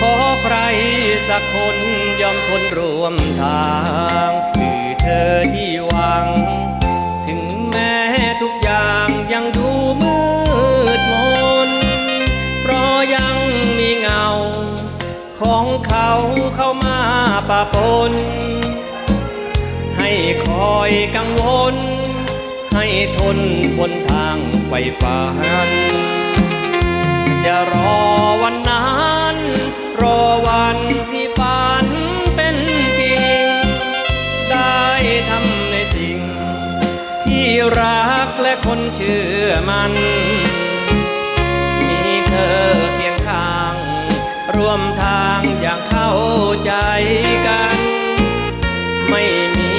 ขอใครสักคนยอมทนร่วมทาง คือเธอที่หวัง ถึงแม้ทุกอย่างยังดูมืดมน เพราะยังมีเงา ของเขาเข้ามาปะปน ให้คอยกังวล ให้ทนบนทางไฟฝันจะรอวันนั้น รักและคนเชื่อมัน มีเธอเคียงข้าง ร่วมทางอย่างเข้าใจกัน ไม่มี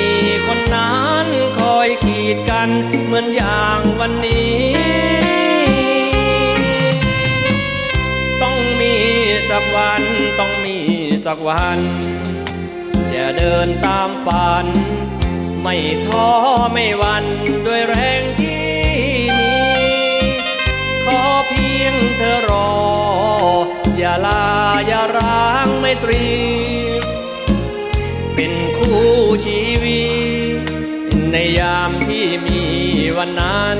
คนนั้นคอยกีดกันเหมือนอย่างวันนี้ ต้องมีสักวันต้องมีสักวัน จะเดินตามฝัน ไม่ท้อไม่หวันด้วยแรงที่มี ขอเพียงเธอรอ อย่าลาอย่าร้างไม่ตรี เป็นคู่ชีวิต ในยามที่มีวันนั้น